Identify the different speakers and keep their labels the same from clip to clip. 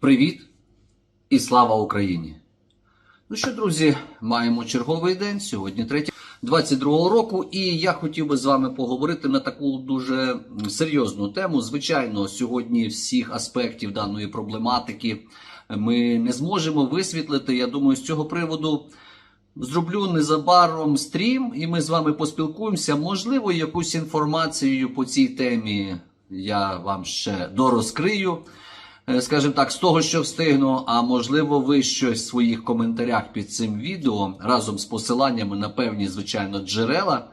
Speaker 1: Привіт і слава Україні! Ну що, друзі, маємо черговий день. Сьогодні 3 22 року, і я хотів би з вами поговорити на таку дуже серйозну тему. Звичайно, сьогодні всіх аспектів даної проблематики ми не зможемо висвітлити. Я думаю, з цього приводу зроблю незабаром стрім, і ми з вами поспілкуємося. Можливо, якусь інформацію по цій темі я вам ще дорозкрию. Е, скажімо так, з того, що встигну, а можливо, ви щось в своїх коментарях під цим відео разом з посиланнями на певні, звичайно, джерела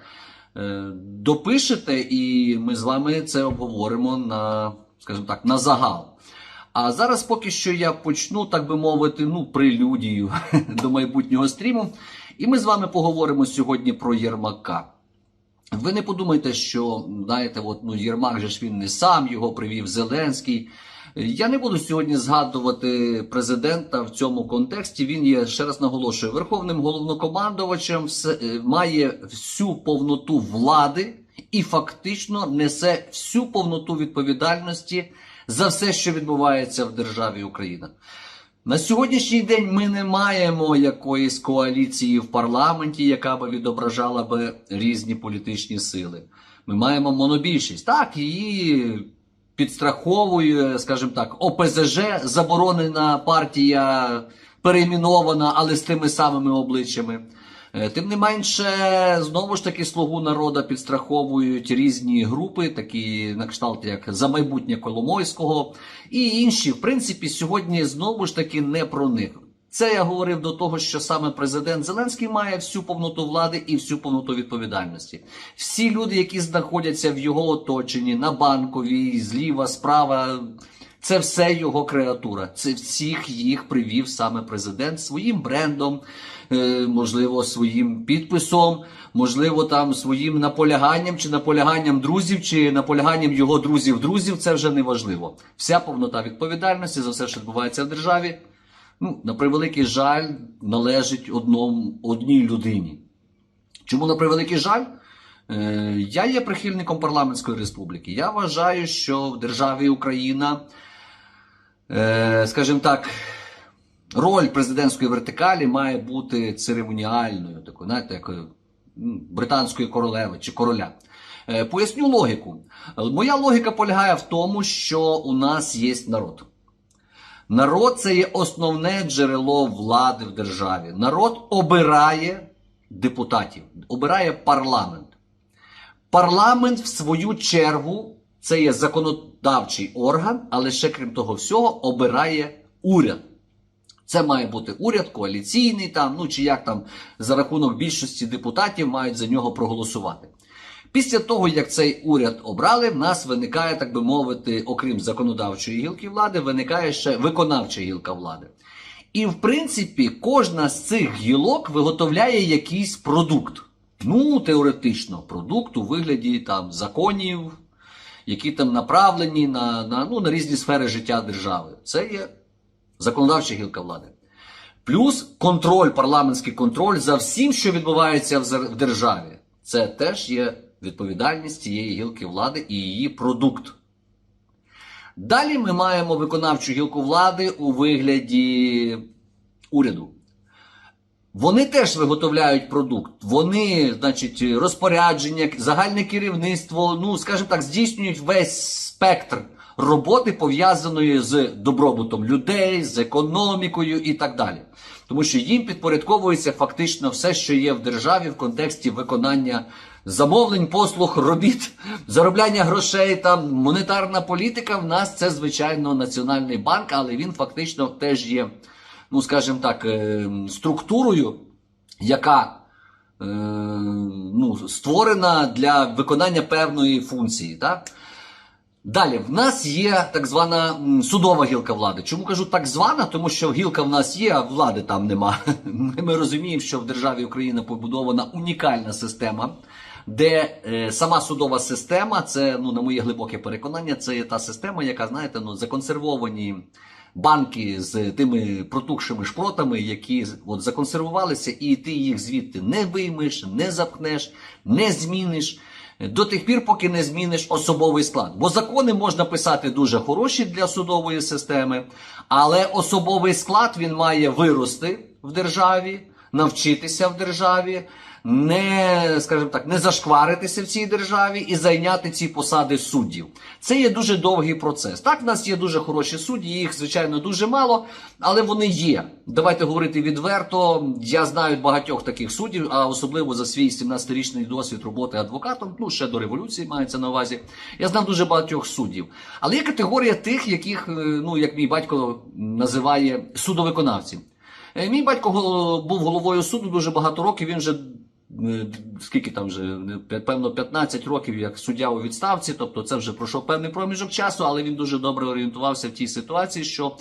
Speaker 1: е, допишете, і ми з вами це обговоримо на, скажімо так, на загал. А зараз поки що я почну, так би мовити, ну, прелюдію до майбутнього стріму. І ми з вами поговоримо сьогодні про Єрмака. Ви не подумайте, що знаєте, от, ну, Єрмак же ж він не сам його привів Зеленський. Я не буду сьогодні згадувати президента в цьому контексті. Він є ще раз наголошую верховним головнокомандувачем, е, має всю повноту влади і фактично несе всю повноту відповідальності за все, що відбувається в державі Україна. На сьогоднішній день ми не маємо якоїсь коаліції в парламенті, яка би відображала би різні політичні сили. Ми маємо монобільшість. Так, її підстраховує, скажімо так, ОПЗЖ, заборонена партія перейменована, але з тими самими обличчями. Е, Тим не менше, знову ж таки, слугу народа підстраховують різні групи, такі на кшталт, як за майбутнє Коломойського, і інші, в принципі, сьогодні знову ж таки не про них. Це я говорив до того, що саме президент Зеленський має всю повноту влади і всю повноту відповідальності. Всі люди, які знаходяться в його оточенні, на банковій, зліва, справа, це все його креатура. Це всіх їх привів саме президент своїм брендом, е, можливо, своїм підписом, можливо, там своїм наполяганням, чи наполяганням друзів, чи наполяганням його друзів-друзів. Це вже не важливо. Вся повнота відповідальності за все, що відбувається в державі. Ну, на превеликий жаль, належить одному, одній людині. Чому на превеликий жаль? Е, я є прихильником парламентської республіки. Я вважаю, що в державі Україна, е, скажімо так, роль президентської вертикалі має бути церемоніальною, такою, знаєте, як британської королеви чи короля. Е, Поясню логіку. Моя логіка полягає в тому, що у нас є народ. Народ це є основне джерело влади в державі. Народ обирає депутатів, обирає парламент. Парламент, в свою чергу, це є законодавчий орган, але ще крім того всього, обирає уряд. Це має бути уряд коаліційний, там, ну чи як там за рахунок більшості депутатів мають за нього проголосувати. Після того, як цей уряд обрали, в нас виникає, так би мовити, окрім законодавчої гілки влади, виникає ще виконавча гілка влади. І в принципі, кожна з цих гілок виготовляє якийсь продукт. Ну, теоретично, продукт у вигляді там законів, які там направлені на, на, ну, на різні сфери життя держави. Це є законодавча гілка влади. Плюс контроль, парламентський контроль за всім, що відбувається в державі. Це теж є відповідальність цієї гілки влади і її продукт. Далі ми маємо виконавчу гілку влади у вигляді уряду. Вони теж виготовляють продукт. Вони, значить, розпорядження, загальне керівництво, ну, скажімо так, здійснюють весь спектр роботи, пов'язаної з добробутом людей, з економікою і так далі. Тому що їм підпорядковується фактично все, що є в державі в контексті виконання замовлень, послуг, робіт, заробляння грошей. Там монетарна політика в нас це звичайно Національний банк, але він фактично теж є, ну скажімо так, е, структурою, яка е, ну, створена для виконання певної функції. Так? Далі, в нас є так звана судова гілка влади. Чому кажу так звана? Тому що гілка в нас є, а влади там нема. Ми, ми розуміємо, що в державі Україна побудована унікальна система, де е, сама судова система, це ну на моє глибоке переконання, це є та система, яка, знаєте, ну законсервовані банки з тими протухшими шпротами, які от законсервувалися, і ти їх звідти не виймеш, не запхнеш, не зміниш. До тих пір, поки не зміниш особовий склад. Бо закони можна писати дуже хороші для судової системи, але особовий склад він має вирости в державі, навчитися в державі, не, скажімо так, не зашкваритися в цій державі і зайняти ці посади суддів. Це є дуже довгий процес. Так, в нас є дуже хороші судді, їх, звичайно, дуже мало, але вони є. Давайте говорити відверто. Я знаю багатьох таких суддів, а особливо за свій 17-річний досвід роботи адвокатом, ну ще до революції мається на увазі. Я знав дуже багатьох суддів. Але є категорія тих, яких, е, ну як мій батько називає судовиконавців. Е, Мій батько був головою суду дуже багато років. Він вже скільки там вже певно 15 років як суддя у відставці. Тобто це вже пройшов певний проміжок часу, але він дуже добре орієнтувався в тій ситуації, що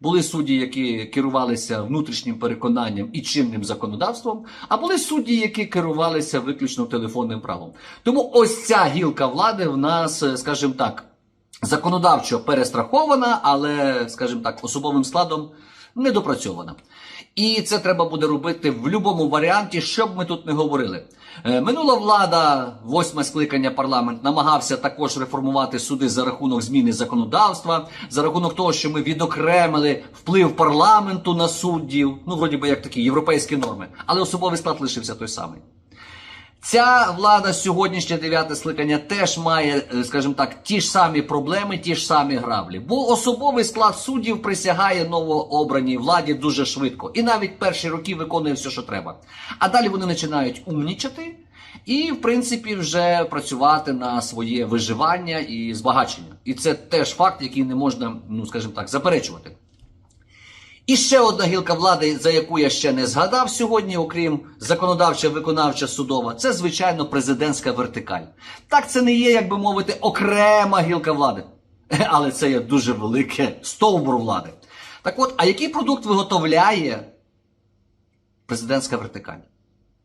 Speaker 1: були судді, які керувалися внутрішнім переконанням і чинним законодавством, а були судді, які керувалися виключно телефонним правом. Тому ось ця гілка влади в нас, е, скажімо так, законодавчо перестрахована, але, скажімо так, особовим складом недопрацьована. І це треба буде робити в будь-якому варіанті, що б ми тут не говорили. Е, Минула влада, восьме скликання парламент, намагався також реформувати суди за рахунок зміни законодавства, за рахунок того, що ми відокремили вплив парламенту на суддів, ну вроді би як такі європейські норми, але особовий склад лишився той самий. Ця влада сьогоднішнє дев'яте скликання теж має, е, скажімо так, ті ж самі проблеми, ті ж самі граблі. Бо особовий склад суддів присягає новообраній владі дуже швидко. І навіть перші роки виконує все, що треба. А далі вони починають умнічати і, в принципі, вже працювати на своє виживання і збагачення. І це теж факт, який не можна, ну скажімо так, заперечувати. І ще одна гілка влади, за яку я ще не згадав сьогодні, окрім законодавча, виконавча, судова, це звичайно президентська вертикаль. Так, це не є, як би мовити, окрема гілка влади, але це є дуже велике стовбур влади. Так от, а який продукт виготовляє президентська вертикаль?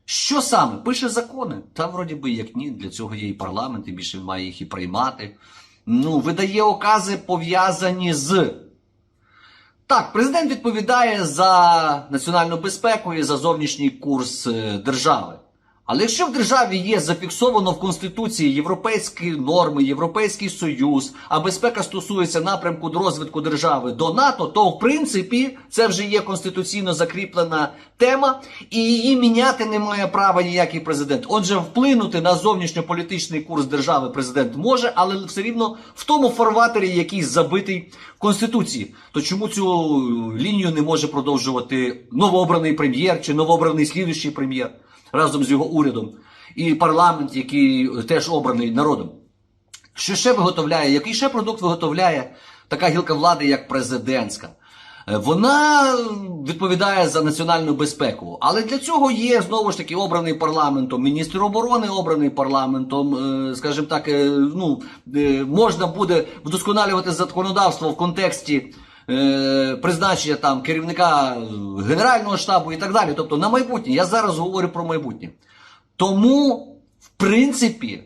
Speaker 1: Що саме? Пише закони. Та вроді би як ні, для цього є і парламент, і більше він має їх і приймати. Ну, видає окази пов'язані з. Так, президент відповідає за національну безпеку і за зовнішній курс е, держави. Але якщо в державі є зафіксовано в Конституції європейські норми, Європейський Союз, а безпека стосується напрямку до розвитку держави до НАТО, то в принципі це вже є конституційно закріплена тема, і її міняти не має права ніякий президент. Отже, вплинути на зовнішньополітичний курс держави президент може, але все рівно в тому фарватері, який забитий в Конституції. То чому цю лінію не може продовжувати новообраний прем'єр чи новообраний слідуючий прем'єр? Разом з його урядом, і парламент, який теж обраний народом. Що ще виготовляє? Який ще продукт виготовляє така гілка влади, як президентська? Е, Вона відповідає за національну безпеку, але для цього є знову ж таки обраний парламентом, міністр оборони обраний парламентом. е, Скажімо так, е, ну можна буде вдосконалювати законодавство в контексті е, призначення там керівника генерального штабу і так далі. Тобто на майбутнє. Я зараз говорю про майбутнє. Тому, в принципі,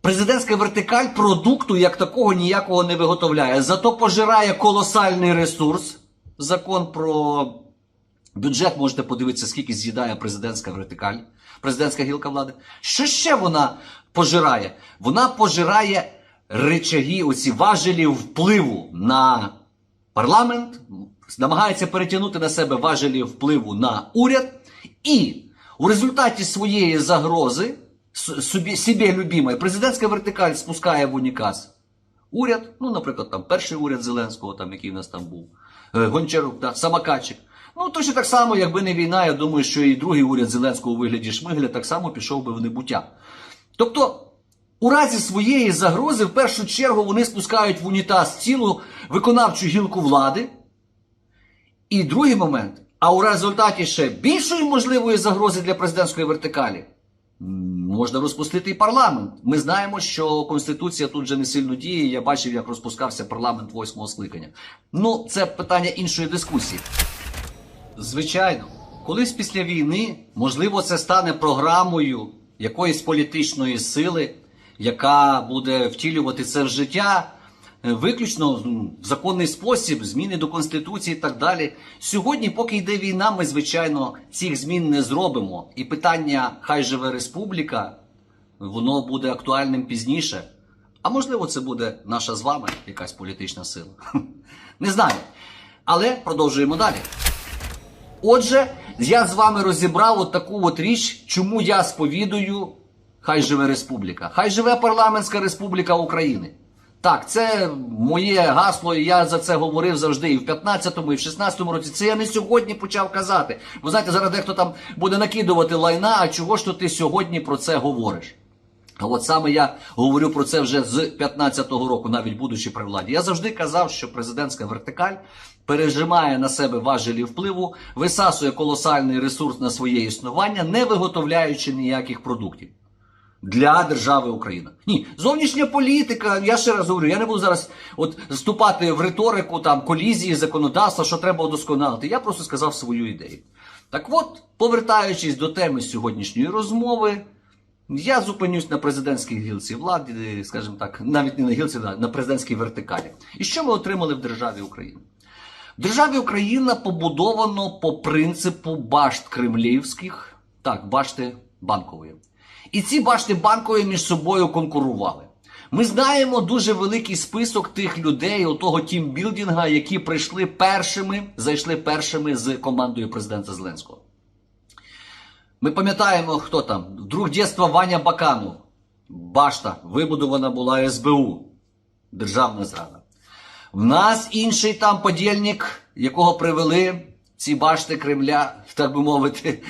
Speaker 1: президентська вертикаль продукту як такого ніякого не виготовляє. Зато пожирає колосальний ресурс. Закон про бюджет можете подивитися, скільки з'їдає президентська вертикаль, президентська гілка влади. Що ще вона пожирає? Вона пожирає речаги, оці важелі впливу на парламент, намагається перетягнути на себе важелі впливу на уряд, і у результаті своєї загрози собі, собі любимої президентська вертикаль спускає в уніказ уряд, ну, наприклад, там перший уряд Зеленського, там, який в нас там був, е, Гончарук, да, Самокатчик. Ну, точно так само, якби не війна, я думаю, що і другий уряд Зеленського у вигляді Шмигеля так само пішов би в небуття. Тобто, у разі своєї загрози, в першу чергу, вони спускають в унітаз цілу виконавчу гілку влади. І другий момент, а у результаті ще більшої можливої загрози для президентської вертикалі. Можна розпустити і парламент. Ми знаємо, що Конституція тут вже не сильно діє. Я бачив, як розпускався парламент восьмого скликання. Ну, це питання іншої дискусії. Звичайно, колись після війни, можливо, це стане програмою якоїсь політичної сили, яка буде втілювати це в життя е, виключно в законний спосіб, зміни до Конституції і так далі. Сьогодні, поки йде війна, ми, звичайно, цих змін не зробимо. І питання Хай живе республіка воно буде актуальним пізніше. А можливо, це буде наша з вами якась політична сила. Не знаю. Але продовжуємо далі. Отже, я з вами розібрав от таку от річ, чому я сповідую Хай живе республіка. Хай живе парламентська республіка України. Так, це моє гасло, і я за це говорив завжди і в 15-му, і в 16-му році. Це я не сьогодні почав казати. Ви знаєте, зараз дехто там буде накидувати лайна, а чого ж то ти сьогодні про це говориш? А от саме я говорю про це вже з 15-го року, навіть будучи при владі. Я завжди казав, що президентська вертикаль пережимає на себе важелі впливу, висасує колосальний ресурс на своє існування, не виготовляючи ніяких продуктів. Для держави Україна. Ні, зовнішня політика, я ще раз говорю, я не буду зараз от вступати в риторику там колізії, законодавства, що треба удосконалити. Я просто сказав свою ідею. Так от, повертаючись до теми сьогоднішньої розмови, я зупинюсь на президентській гілці влади, скажімо так, навіть не на гілці, а на президентській вертикалі. І що ми отримали в державі Україна? В державі Україна побудовано по принципу башт кремлівських, так, башти банкової. І ці башти банкові між собою конкурували. Ми знаємо дуже великий список тих людей, отого тімбілдинга, які прийшли першими, зайшли першими з командою президента Зеленського. Ми пам'ятаємо, хто там. Друг дєства Ваня Баканов. Башта вибудована була СБУ. Державна зрада. В нас інший там подільник, якого привели ці башти Кремля, так би мовити,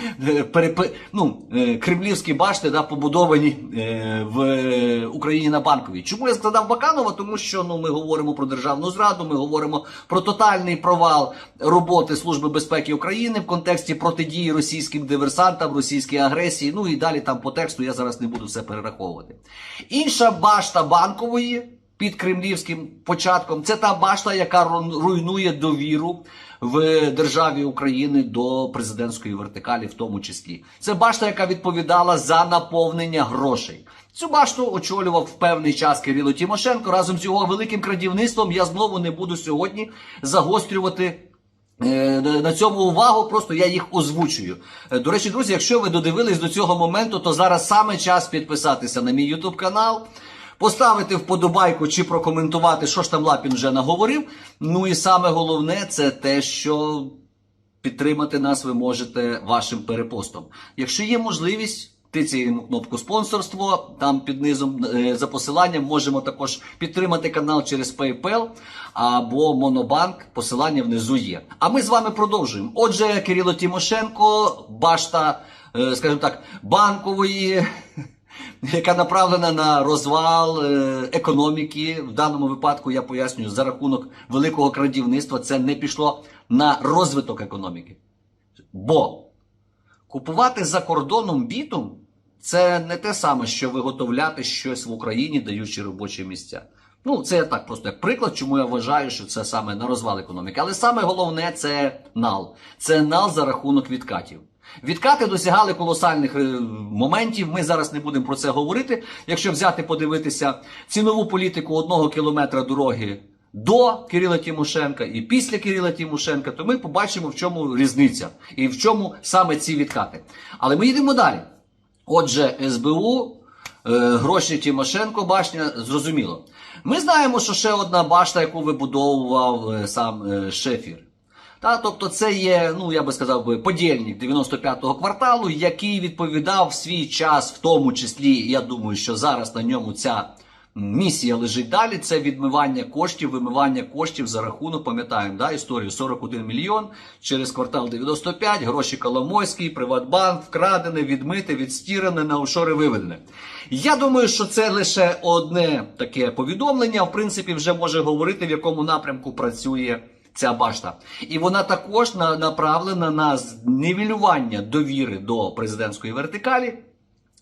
Speaker 1: перепи... ну, е, кремлівські башти да, побудовані е, в Україні на банковій. Чому я згадав Баканова? Тому що ну, ми говоримо про державну зраду, ми говоримо про тотальний провал роботи Служби безпеки України в контексті протидії російським диверсантам, російській агресії. Ну і далі там по тексту я зараз не буду все перераховувати. Інша башта банкової. Під кремлівським початком це та башта, яка руйнує довіру в державі України до президентської вертикалі, в тому числі. Це башта, яка відповідала за наповнення грошей. Цю башту очолював в певний час Кирило Тимошенко. Разом з його великим крадівництвом я знову не буду сьогодні загострювати. е, На цьому увагу, просто я їх озвучую. Е, До речі, друзі, якщо ви додивились до цього моменту, то зараз саме час підписатися на мій YouTube канал, поставити вподобайку чи прокоментувати, що ж там Лапін вже наговорив. Ну і саме головне це те, що підтримати нас ви можете вашим перепостом. Якщо є можливість. Тицяємо кнопку спонсорство. Там під низом е, за посиланням можемо також підтримати канал через PayPal або Монобанк. Посилання внизу є. А ми з вами продовжуємо. Отже, Кирило Тимошенко, башта, е, скажімо так, банкової яка направлена на розвал е, економіки. В даному випадку я пояснюю, за рахунок великого крадівництва це не пішло на розвиток економіки. Бо купувати за кордоном бітум це не те саме, що виготовляти щось в Україні, даючи робочі місця. Ну, це так просто як приклад, чому я вважаю, що це саме на розвал економіки. Але саме головне це нал. Це нал за рахунок відкатів. Відкати досягали колосальних е, моментів. Ми зараз не будемо про це говорити. Якщо взяти, подивитися цінову політику одного кілометра дороги до Кирила Тимошенка і після Кирила Тимошенка, то ми побачимо, в чому різниця і в чому саме ці відкати. Але ми йдемо далі. Отже, СБУ, е, гроші Тимошенко, башня, зрозуміло. Ми знаємо, що ще одна башта, яку вибудовував е, сам Шефір. Та, тобто це є, ну я би сказав, би, подільник 95-го кварталу, який відповідав свій час, в тому числі, я думаю, що зараз на ньому ця місія лежить далі. Це відмивання коштів, вимивання коштів за рахунок, пам'ятаємо, да, історію 41 мільйон через квартал 95, гроші Коломойський, Приватбанк, вкрадене, відмите, відстірене, на офшори виведене. Я думаю, що це лише одне таке повідомлення. В принципі, вже може говорити, в якому напрямку працює ця башта. І вона також на, направлена на знівелювання довіри до президентської вертикалі.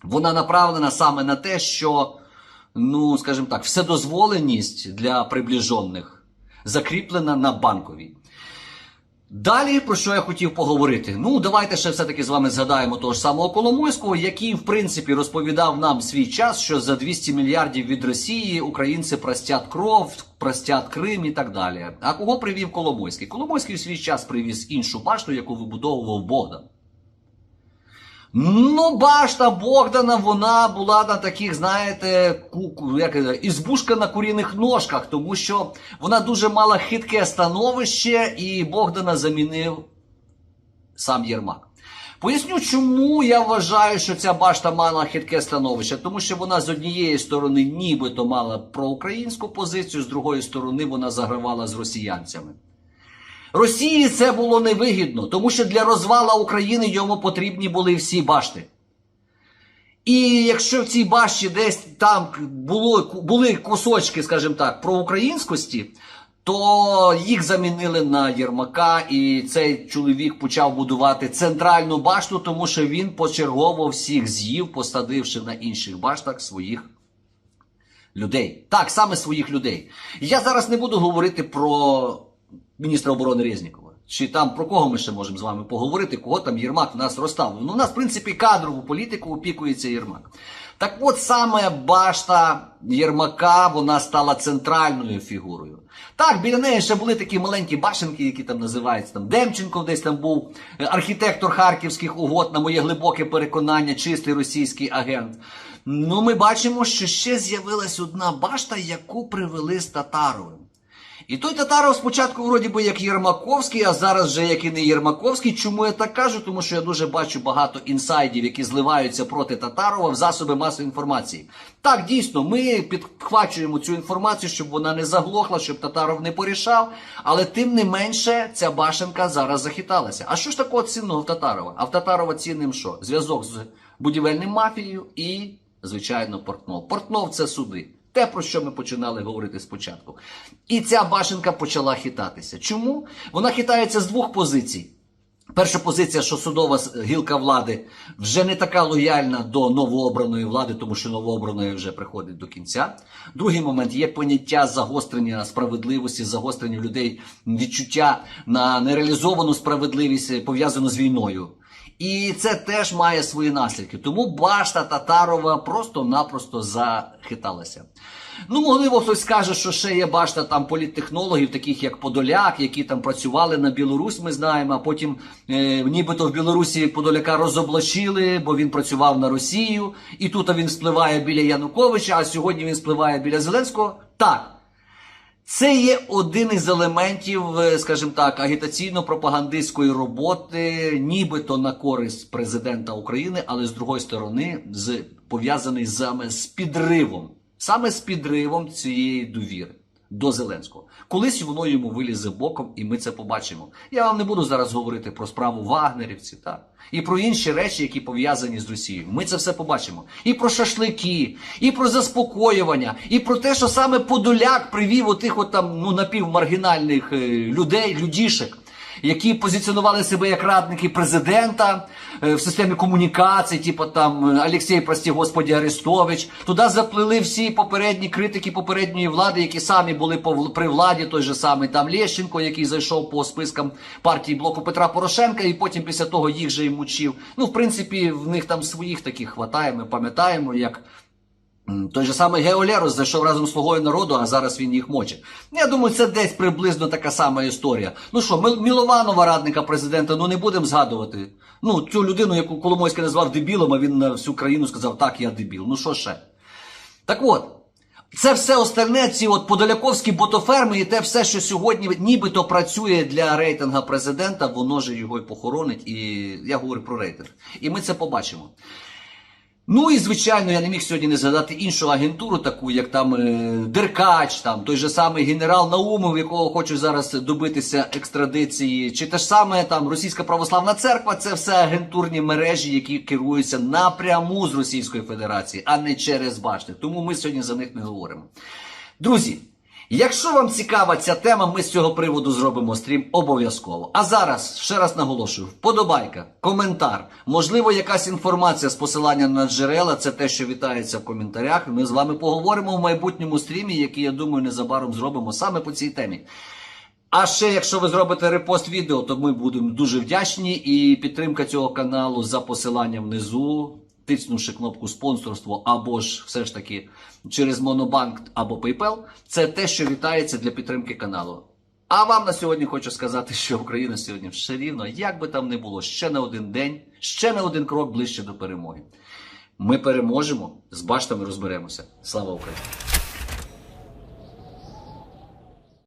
Speaker 1: Вона направлена саме на те, що, ну, скажімо так, вседозволеність для приближених закріплена на банковій. Далі про що я хотів поговорити? Ну, давайте ще все-таки з вами згадаємо того ж самого Коломойського, який, в принципі, розповідав нам свій час, що за 200 мільярдів від Росії українці простять кров, простять Крим і так далі. А кого привів Коломойський? Коломойський в свій час привіз іншу башту, яку вибудовував Богдан. Ну, башта Богдана, вона була на таких, знаєте, ку- ку- як, ізбушка на куріних ножках, тому що вона дуже мала хитке становище, і Богдана замінив сам Єрмак. Поясню, чому я вважаю, що ця башта мала хитке становище. Тому що вона з однієї сторони нібито мала проукраїнську позицію, з другої сторони вона загравала з росіянцями. Росії це було невигідно, тому що для розвала України йому потрібні були всі башти. І якщо в цій башті десь там було, були кусочки, скажімо так, проукраїнськості, то їх замінили на Єрмака, і цей чоловік почав будувати центральну башту, тому що він почергово всіх з'їв, посадивши на інших баштах своїх людей. Так, саме своїх людей. Я зараз не буду говорити про міністра оборони Резнікова. Чи там про кого ми ще можемо з вами поговорити, кого там Єрмак в нас розставив. Ну, у нас, в принципі, кадрову політику опікується Єрмак. Так от саме башта Єрмака, вона стала центральною фігурою. Так, біля неї ще були такі маленькі башенки, які там називаються там Демченко, десь там був е, архітектор харківських угод, на моє глибоке переконання, чистий російський агент. Ну, ми бачимо, що ще з'явилась одна башта, яку привели з Татаровим. І той Татаров спочатку вроді би як Єрмаковський, а зараз вже як і не Єрмаковський. Чому я так кажу? Тому що я дуже бачу багато інсайдів, які зливаються проти Татарова в засоби масової інформації. Так, дійсно, ми підхвачуємо цю інформацію, щоб вона не заглохла, щоб Татаров не порішав. Але тим не менше ця башенка зараз захиталася. А що ж такого цінного в Татарова? А в Татарова цінним що? Зв'язок з будівельним мафією і, звичайно, Портнов. Портнов це суди. Те, про що ми починали говорити спочатку. І ця башенка почала хитатися. Чому? Вона хитається з двох позицій. Перша позиція, що судова гілка влади вже не така лояльна до новообраної влади, тому що новообраної вже приходить до кінця. Другий момент є поняття загострення справедливості, загострення людей відчуття на нереалізовану справедливість пов'язану з війною. І це теж має свої наслідки. Тому башта Татарова просто-напросто захиталася. Ну, можливо, хтось скаже, що ще є башта там політтехнологів, таких як Подоляк, які там працювали на Білорусь, ми знаємо, а потім е, нібито в Білорусі Подоляка розоблачили, бо він працював на Росію, і тут він спливає біля Януковича, а сьогодні він спливає біля Зеленського. Так. Це є один із елементів, е, скажімо так, агітаційно-пропагандистської роботи, нібито на користь президента України, але з другої сторони, з пов'язаний саме з підривом, саме з підривом цієї довіри до Зеленського. Колись воно йому вилізе боком, і ми це побачимо. Я вам не буду зараз говорити про справу вагнерівців, та і про інші речі, які пов'язані з Росією. Ми це все побачимо. І про шашлики, і про заспокоювання, і про те, що саме Подоляк привів отих от там ну напівмаргінальних е, людей, людішек. Які позиціонували себе як радники президента е, в системі комунікацій, типу там е, Олексій, прості господі Арестович. Туди заплили всі попередні критики попередньої влади, які самі були при владі, той же самий там Лещенко, який зайшов по спискам партії блоку Петра Порошенка, і потім після того їх же і мучив. Ну, в принципі, в них там своїх таких хватає. Ми пам'ятаємо, як Той же самий Геолерос зайшов разом з слугою народу, а зараз він їх мочить. Я думаю, це десь приблизно така сама історія. Ну що, Мілованова, радника президента, ну не будемо згадувати. Ну, цю людину, яку Коломойський назвав дебілом, а він на всю країну сказав, так, я дебіл. Ну що ще? Так от, це все остальне, ці от подоляковські ботоферми і те все, що сьогодні нібито працює для рейтинга президента, воно ж його і похоронить. І я говорю про рейтинг. І ми це побачимо. Ну і звичайно, я не міг сьогодні не згадати іншу агентуру, таку як там е, Деркач, там той же самий генерал Наумов, якого хочуть зараз добитися екстрадиції, чи те ж саме там Російська православна церква. Це все агентурні мережі, які керуються напряму з Російської Федерації, а не через башти. Тому ми сьогодні за них не говоримо. Друзі. Якщо вам цікава ця тема, ми з цього приводу зробимо стрім обов'язково. А зараз ще раз наголошую: вподобайка, коментар, можливо, якась інформація з посилання на джерела. Це те, що вітається в коментарях. Ми з вами поговоримо в майбутньому стрімі, який я думаю незабаром зробимо саме по цій темі. А ще, якщо ви зробите репост відео, то ми будемо дуже вдячні. І підтримка цього каналу за посиланням внизу, тиснувши кнопку спонсорство або ж все ж таки через Монобанк або PayPal, це те, що вітається для підтримки каналу. А вам на сьогодні хочу сказати, що Україна сьогодні все рівно, як би там не було, ще не один день, ще не один крок ближче до перемоги. Ми переможемо, з баштами розберемося. Слава Україні!